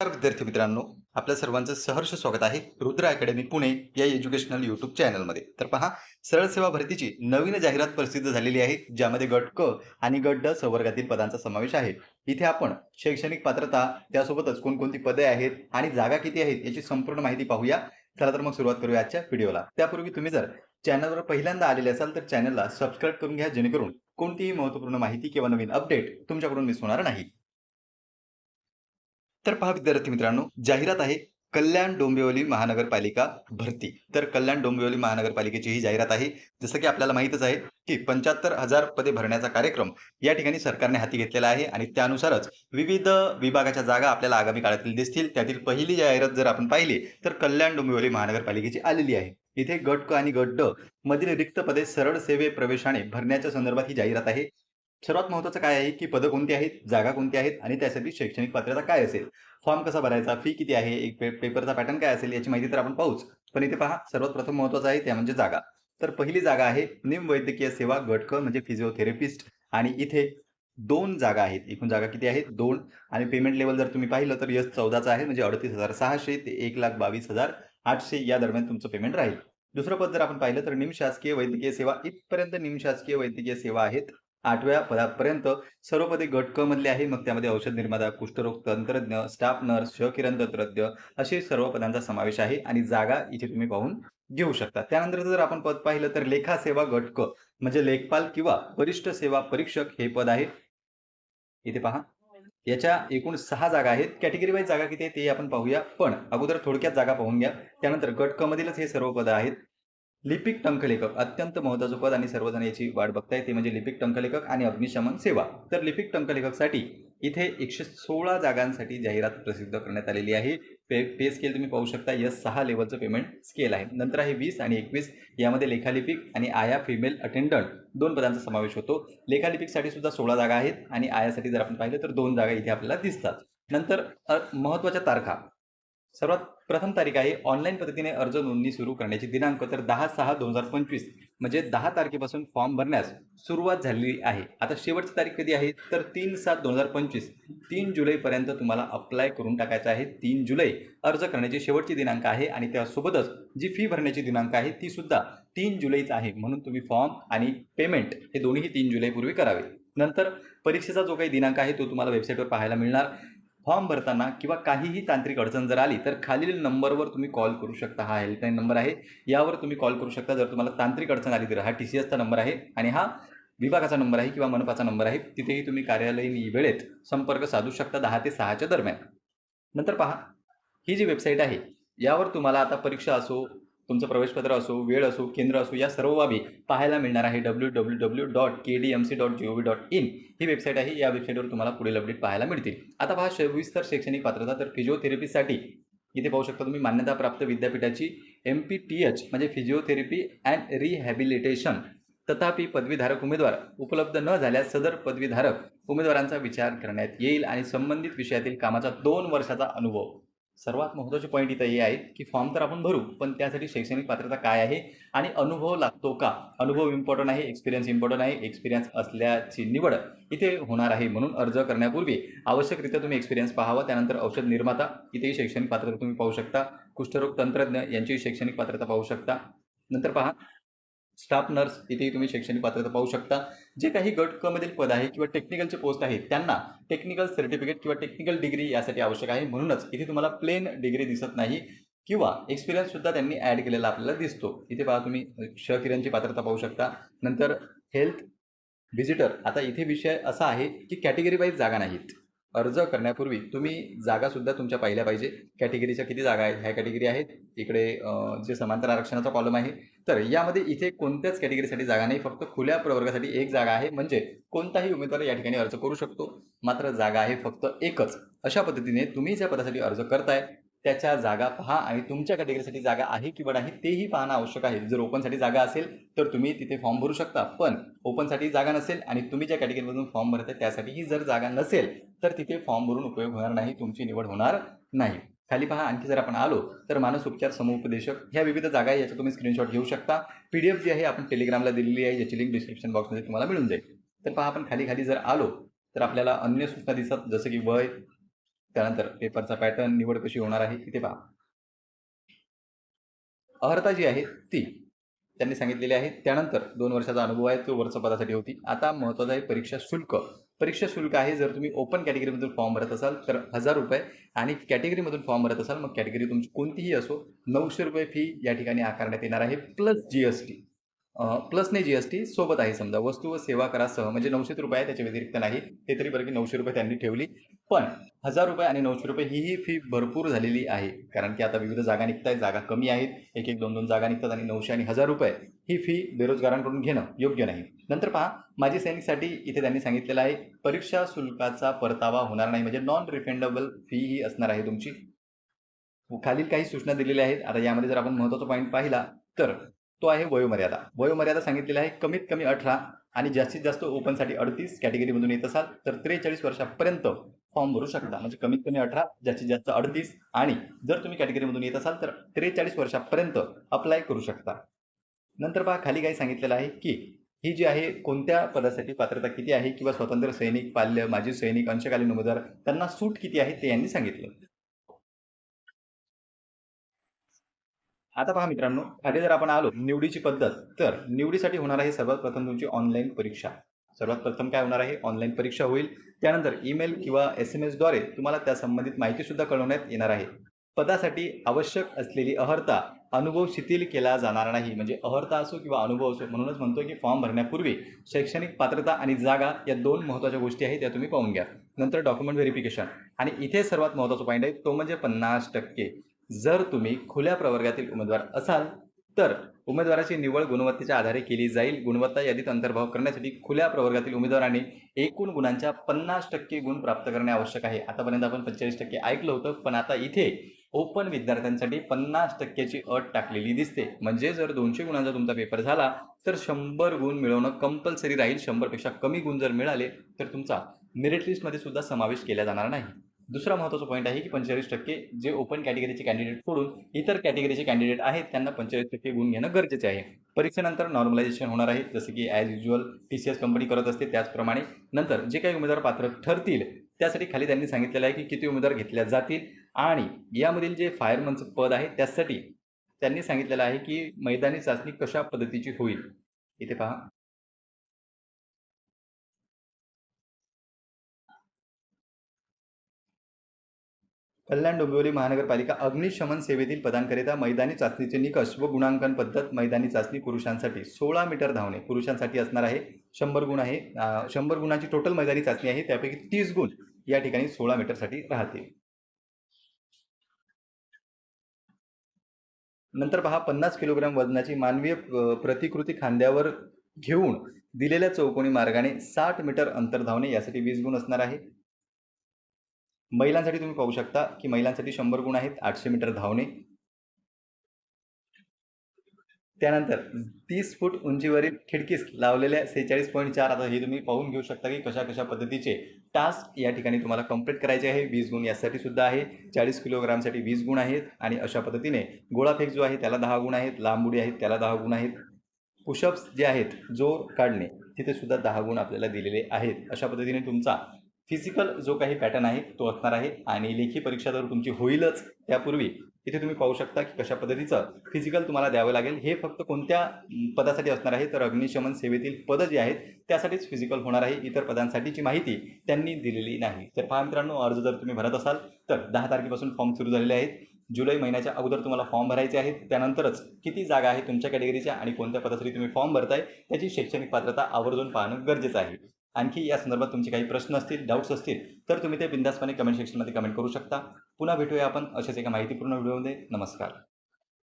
नमस्कार विद्यार्थी मित्रांनो. आपल्या सर्वांचं सहर्ष स्वागत आहे रुद्र अकॅडमी पुणे या एज्युकेशनल युट्यूब चॅनलमध्ये. तर पहा सरळ सेवा भरतीची नवीन जाहिरात प्रसिद्ध झालेली आहे ज्यामध्ये गट क आणि गट ड संवर्गातील पदांचा समावेश आहे. इथे आपण शैक्षणिक पात्रता त्यासोबतच कोणकोणती पदे आहेत आणि जागा किती आहेत याची संपूर्ण माहिती पाहूया. चला तर मग सुरुवात करूया आजच्या व्हिडिओला. त्यापूर्वी तुम्ही जर चॅनलवर पहिल्यांदा आलेले असाल तर चॅनलला सबस्क्राईब करून घ्या जेणेकरून कोणतीही महत्त्वपूर्ण माहिती किंवा नवीन अपडेट तुमच्याकडून मिस होणार नाही. तर पहा विद्यार्थी मित्रांनो जाहिरात आहे कल्याण डोंबिवली महानगरपालिका भरती. तर कल्याण डोंबिवली महानगरपालिकेची ही जाहिरात आहे. जसं की आपल्याला माहितच आहे की पंच्याहत्तर हजार पदे भरण्याचा कार्यक्रम या ठिकाणी सरकारने हाती घेतलेला आहे आणि त्यानुसारच विविध विभागाच्या जागा आपल्याला आगामी काळातील दिसतील. त्यातील पहिली जाहिरात जर आपण पाहिली तर कल्याण डोंबिवली महानगरपालिकेची आलेली आहे. इथे गट क आणि गट ड मधील रिक्त पदे सरळ सेवे प्रवेशाने भरण्याच्या संदर्भात ही जाहिरात आहे. सर्वात महत्वाचं काय आहे की पदं कोणती आहेत जागा कोणती आहेत आणि त्यासाठी शैक्षणिक पात्रता काय असेल? फॉर्म कसा भरायचा फी किती आहे एक पे पेपरचा पॅटर्न काय असेल याची माहिती तर आपण पाहूच. पण इथे पहा सर्वात प्रथम महत्वाचं आहे त्या म्हणजे जागा. तर पहिली जागा आहे निम वैद्यकीय सेवा गटक म्हणजे फिजिओथेरपिस्ट आणि इथे दोन जागा आहेत. एकूण जागा किती आहेत? दोन. आणि पेमेंट लेवल जर तुम्ही पाहिलं तर यस चौदाचा आहे म्हणजे अडतीस हजार सहाशे ते एक लाख बावीस हजार आठशे या दरम्यान तुमचं पेमेंट राहील. दुसरं पद जर आपण पाहिलं तर निमशासकीय वैद्यकीय सेवा. इथपर्यंत निमशासकीय वैद्यकीय सेवा आहेत. आठव्या पदापर्यंत सर्व पदे गट क मधले आहे. मग त्यामध्ये औषध निर्माता कुष्ठरोग तंत्रज्ञ स्टाफ नर्स शकिरण तंत्रज्ञ असे सर्व पदांचा समावेश आहे आणि जागा इथे तुम्ही पाहून घेऊ शकता. त्यानंतर जर आपण पद पाहिलं तर लेखा सेवा गट क म्हणजे लेखपाल किंवा वरिष्ठ सेवा परीक्षक हे पद आहे. इथे पहा. याच्या एकूण सहा जागा आहेत. कॅटेगरी वाईज जागा किती आहे ते आपण पाहूया. पण अगोदर थोडक्यात जागा पाहून घ्या. त्यानंतर गट क मधीलच हे सर्व पद आहेत. लिपिक टंकलेखक अत्यंत महत्वाचं पद आणि सर्वजण याची वाट बघताय. ते म्हणजे लिपिक टंकलेखक आणि अग्निशमन सेवा. तर लिपिक टंकलेखकसाठी इथे एकशे सोळा जागांसाठी जाहिरात प्रसिद्ध करण्यात आलेली आहे. पे पे स्केल तुम्ही पाहू शकता. यस सहा लेवलचं पेमेंट स्केल आहे. नंतर आहे वीस आणि एकवीस. यामध्ये लेखालिपिक आणि आया फिमेल अटेंडंट दोन पदांचा समावेश होतो. लेखालिपिकसाठी सुद्धा सोळा जागा आहेत आणि आयासाठी जर आपण पाहिलं तर दोन जागा इथे आपल्याला दिसतात. नंतर महत्त्वाच्या तारखा. सर्वात प्रथम तारीख आहे. ऑनलाईन पद्धतीने अर्ज नोंदणी सुरू करण्याची दिनांक तर दहा सहा दोन हजार पंचवीस म्हणजे दहा तारखेपासून फॉर्म भरण्यास सुरुवात झालेली आहे. आता शेवटची तारीख कधी आहे? तर तीन सात दोन हजार पंचवीस तीन जुलैपर्यंत तुम्हाला अप्लाय करून टाकायचं आहे. तीन जुलै अर्ज करण्याची शेवटची दिनांक आहे आणि त्यासोबतच जी फी भरण्याची दिनांक आहे ती सुद्धा तीन जुलैच आहे. म्हणून तुम्ही फॉर्म आणि पेमेंट हे दोन्ही तीन जुलैपूर्वी करावे. नंतर परीक्षेचा जो काही दिनांक आहे तो तुम्हाला वेबसाईटवर पाहायला मिळणार. फॉर्म भरताना किंवा काहीही तांत्रिक अडचण जर आली तर खालील नंबरवर तुम्ही कॉल करू शकता. हा हेल्पलाईन नंबर आहे. यावर तुम्ही कॉल करू शकता. जर तुम्हाला तांत्रिक अडचण आली तर हा टी सी एसचा नंबर आहे आणि हा विभागाचा नंबर आहे किंवा मनपाचा नंबर आहे. तिथेही तुम्ही कार्यालयीन वेळेत संपर्क साधू शकता दहा ते सहाच्या दरम्यान. नंतर पहा ही जी वेबसाईट आहे यावर तुम्हाला आता परीक्षा असो तुमचं प्रवेशपत्र असो वेळ असो केंद्र असो या सर्व बाबी पाहायला मिळणार आहे W W W dot K D M C dot G O V dot in he website आहे या वेबसाईटवर तुम्हाला पुढील अपडेट पाहायला मिळतील. आता पहा सविस्तर शैक्षणिक पात्रता तर फिजिओथेरपीसाठी इथे पाहू शकता तुम्ही मान्यताप्राप्त विद्यापीठाची एम पी टी एच म्हणजे फिजिओथेरपी अँड रिहॅबिलिटेशन तथापि पदवीधारक उमेदवार उपलब्ध न झाल्यास सदर पदवीधारक उमेदवारांचा विचार करण्यात येईल आणि संबंधित विषयातील कामाचा दोन वर्षाचा अनुभव सर्वात महत्त्वाचे पॉईंट इथं हे आहेत की फॉर्म तर आपण भरू पण त्यासाठी शैक्षणिक पात्रता काय आहे आणि अनुभव लागतो का? अनुभव इम्पॉर्टंट आहे एक्सपिरियन्स इम्पॉर्टंट आहे एक्सपिरियन्स असल्याची निवड इथे होणार आहे म्हणून अर्ज करण्यापूर्वी आवश्यकरित्या तुम्ही एक्सपिरियन्स पाहावा त्यानंतर औषध निर्माता इथेही शैक्षणिक पात्रता तुम्ही पाहू शकता कुष्ठरोग तंत्रज्ञ यांचीही शैक्षणिक पात्रता पाहू शकता. नंतर पहा स्टाफ नर्स इथेही तुम्ही शैक्षणिक पात्रता पाहू शकता. जे काही गट क मधील पद आहे किंवा टेक्निकलचे पोस्ट आहेत त्यांना टेक्निकल सर्टिफिकेट किंवा टेक्निकल डिग्री यासाठी आवश्यक आहे. म्हणूनच इथे तुम्हाला प्लेन डिग्री दिसत नाही किंवा एक्सपिरियन्स सुद्धा त्यांनी ॲड केलेला आपल्याला दिसतो. इथे पहा तुम्ही श किरणची पात्रता पाहू शकता. नंतर हेल्थ व्हिजिटर आता इथे विषय असा आहे की कॅटेगरी वाईज जागा नाहीत. अर्ज करण्यापूर्वी तुम्ही जागासुद्धा तुमच्या पाहिल्या पाहिजे. कॅटेगरीच्या किती जागा आहेत ह्या कॅटेगरी आहेत. इकडे जे समांतर आरक्षणाचा कॉलम आहे. तर यामध्ये इथे कोणत्याच कॅटेगरीसाठी जागा नाही. फक्त खुल्या प्रवर्गासाठी एक जागा आहे. म्हणजे कोणताही उमेदवार या ठिकाणी अर्ज करू शकतो. मात्र जागा आहे फक्त एकच. अशा पद्धतीने तुम्ही ज्या पदासाठी अर्ज करताय त्याच्या जागा पहा आणि तुमच्या कॅटेगरीसाठी जागा आहे किंवा नाही तेही पाहणं आवश्यक आहे. जर ओपनसाठी जागा असेल तर तुम्ही तिथे फॉर्म भरू शकता. पण ओपनसाठी जागा नसेल आणि तुम्ही ज्या कॅटेगरीमधून फॉर्म भरताय त्यासाठीही जर जागा नसेल तर तिथे फॉर्म भरून उपयोग होणार नाही तुमची निवड होणार नाही. खाली पहा आणखी जर आपण आलो तर मानस उपचार समुपदेशक ह्या विविध जागा आहे याचा तुम्ही स्क्रीनशॉट घेऊ शकता. पी डी एफ जी आहे आपण टेलिग्रामला दिलेली आहे याची लिंक डिस्क्रिप्शन बॉक्समध्ये तुम्हाला मिळून जाईल. तर पहा आपण खाली खाली जर आलो तर आपल्याला अन्य सूचना दिसतात जसं की वय त्यानंतर पेपरचा पॅटर्न निवड कशी होणार आहे इथे पहा. अर्हता जी आहे ती. त्यांनी सांगितलेली आहे त्यानंतर दोन वर्षाचा अनुभव आहे तो वरच्या पदासाठी होती. आता महत्त्वाचं आहे परीक्षा शुल्क. परीक्षा शुल्क आहे जर तुम्ही ओपन कॅटेगरीमधून फॉर्म भरत असाल तर हजार रुपये. आणि कॅटेगरीमधून फॉर्म भरत असाल मग कॅटेगरी तुमची कोणतीही असो नऊशे रुपये फी या ठिकाणी आकारण्यात येणार आहे plus G S T plus नाही जी एस टी सोबत आहे समजा. वस्तू व सेवा करासह म्हणजे नऊशे रुपये त्याच्या व्यतिरिक्त नाही. ते तरी बरं की नऊशे रुपये त्यांनी ठेवली. पण हजार रुपये आणि नऊशे रुपये ही ही फी भरपूर झालेली आहे. कारण की आता विविध जागा निघत आहेत जागा कमी आहेत. एक एक दोन दोन जागा निघतात आणि नऊशे आणि हजार रुपये ही फी बेरोजगारांकडून घेणं योग्य नाही. नंतर पहा माजी सैनिकसाठी इथे त्यांनी सांगितलेलं आहे परीक्षा शुल्काचा परतावा होणार नाही. म्हणजे नॉन रिफंडेबल फी ही असणार आहे तुमची. खालील काही सूचना दिलेल्या आहेत. आता यामध्ये जर आपण महत्त्वाचा पॉईंट पाहिला तर तो आहे वयोमर्यादा. वयोमर्यादा सांगितलेली आहे कमीत कमी अठरा आणि जास्तीत जास्त ओपनसाठी अडतीस कॅटेगरीमधून येत असाल तर त्रेचाळीस वर्षापर्यंत फॉर्म भरू शकता. म्हणजे कमीत कमी अठरा जास्तीत जास्त अडतीस आणि जर तुम्ही कॅटेगरीमधून येत असाल तर त्रेचाळीस वर्षापर्यंत अप्लाय करू शकता. नंतर पहा खाली काही सांगितलेलं आहे की ही जी आहे कोणत्या पदासाठी पात्रता किती आहे किंवा स्वतंत्र सैनिक पाल्य माजी सैनिक अंशकालीन उमेदवार त्यांना सूट किती आहे ते यांनी सांगितलं. आता पहा मित्रांनो खाली जर आपण आलो निवडीची पद्धत तर निवडीसाठी होणार आहे सर्वात प्रथम तुमची ऑनलाईन परीक्षा. सर्वात प्रथम काय होणार आहे? ऑनलाईन परीक्षा होईल. त्यानंतर ईमेल किंवा एस एम एसद्वारे तुम्हाला त्या संबंधित माहितीसुद्धा कळवण्यात येणार आहे. पदासाठी आवश्यक असलेली अहर्ता अनुभव शिथिल केला जाणार नाही. म्हणजे अहर्ता असो किंवा अनुभव असो म्हणूनच म्हणतो की फॉर्म भरण्यापूर्वी शैक्षणिक पात्रता आणि जागा या दोन महत्त्वाच्या गोष्टी आहेत त्या तुम्ही पाहून घ्या. नंतर डॉक्युमेंट व्हेरिफिकेशन आणि इथे सर्वात महत्त्वाचा पॉईंट आहे तो म्हणजे पन्नास टक्के. जर तुम्ही खुल्या प्रवर्गातील उमेदवार असाल तर उमेदवाराची निवड गुणवत्तेच्या आधारे केली जाईल. गुणवत्ता यादीत अंतर्भाव करण्यासाठी खुल्या प्रवर्गातील उमेदवारांनी एकूण गुणांच्या पन्नास टक्के गुण प्राप्त करणे आवश्यक आहे. आतापर्यंत आपण पंचेचाळीस टक्के ऐकलं होतं पण आता इथे ओपन विद्यार्थ्यांसाठी पन्नास टक्क्याची अट टाकलेली दिसते. म्हणजे जर दोनशे गुणांचा तुमचा पेपर झाला तर शंभर गुण मिळवणं कंपल्सरी राहील. शंभरपेक्षा कमी गुण जर मिळाले तर तुमचा मेरिट लिस्टमध्ये सुद्धा समावेश केला जाणार नाही. दुसरा महत्त्वाचा पॉईंट आहे की पंचेचाळीस टक्के जे ओपन कॅटेगरीचे कॅन्डिडेट सोडून इतर कॅटेगरीचे कॅन्डिडेट आहेत त्यांना पंचेचाळीस टक्के गुण घेणं गरजेचे आहे. परीक्षेनंतर नॉर्मलायझेशन होणार आहे जसं की as usual T C S company करत असते त्याचप्रमाणे नंतर जे काही उमेदवार पात्र ठरतील त्यासाठी खाली त्यांनी सांगितलेलं आहे की किती उमेदवार घेतल्या जातील आणि यामधील जे फायरमनचं पद आहे त्यासाठी त्यांनी सांगितलेलं आहे की मैदानी चाचणी कशा पद्धतीची होईल. इथे पहा. कल्याण डोंबिवली महानगरपालिका अग्निशमन सेवेतील पदांकरिता मैदानी चाचणीचे निकष व गुणांकन पद्धत मैदानी चाचणी पुरुषांसाठी सोळा मीटर धावणे. पुरुषांसाठी असणार आहे शंभर गुण आहे. शंभर गुणांची टोटल मैदानी चाचणी आहे. त्यापैकी तीस गुण या ठिकाणी सोळा मीटरसाठी राहतील. नंतर पहा पन्नास किलोग्राम वजनाची मानवीय प्रतिकृती खांद्यावर घेऊन दिलेल्या चौकोनी मार्गाने साठ मीटर अंतर धावणे यासाठी वीस गुण असणार आहे. महिलांसाठी तुम्ही पाहू शकता की महिलांसाठी शंभर गुण आहेत आठशे मीटर धावणे. त्यानंतर तीस फूट उंचीवरील खिडकीस लावलेल्या सेहेचाळीस पॉईंट चार आता हे तुम्ही पाहून घेऊ शकता की कशा कशा पद्धतीचे टास्क या ठिकाणी तुम्हाला कंप्लीट करायचे आहे. वीस गुण यासाठी सुद्धा आहे. चाळीस किलोग्रामसाठी वीस गुण आहेत आणि अशा पद्धतीने गोळाफेक जो आहे त्याला दहा गुण आहेत लांब उडी आहेत त्याला दहा गुण आहेत. पुशअप्स जे आहेत जोर काढणे तिथे सुद्धा दहा गुण आपल्याला दिलेले आहेत. अशा पद्धतीने तुमचा फिजिकल जो काही पॅटर्न आहे तो असणार आहे आणि लेखी परीक्षा तर तुमची होईलच त्यापूर्वी इथे तुम्ही पाहू शकता की कशा पद्धतीचं फिजिकल तुम्हाला द्यावं लागेल. हे फक्त कोणत्या पदासाठी असणार आहे? तर अग्निशमन सेवेतील पदं जी आहेत त्यासाठीच फिजिकल होणार आहे. इतर पदांसाठीची माहिती त्यांनी दिलेली नाही. तर पहा मित्रांनो अर्ज जर तुम्ही भरत असाल तर दहा तारखेपासून फॉर्म सुरू झालेले आहेत. जुलै महिन्याच्या अगोदर तुम्हाला फॉर्म भरायचे आहेत. त्यानंतरच किती जागा आहे तुमच्या कॅटेगरीच्या आणि कोणत्या पदासाठी तुम्ही फॉर्म भरताय त्याची शैक्षणिक पात्रता आवर्जून पाहणं गरजेचं आहे. आणखी या संदर्भात तुमचे काही प्रश्न असतील डाऊट्स असतील तर तुम्ही ते बिंदासपणे कमेंट सेक्शनमध्ये कमेंट करू शकता. पुन्हा भेटूया आपण अशाच एका माहितीपूर्ण व्हिडिओमध्ये. नमस्कार.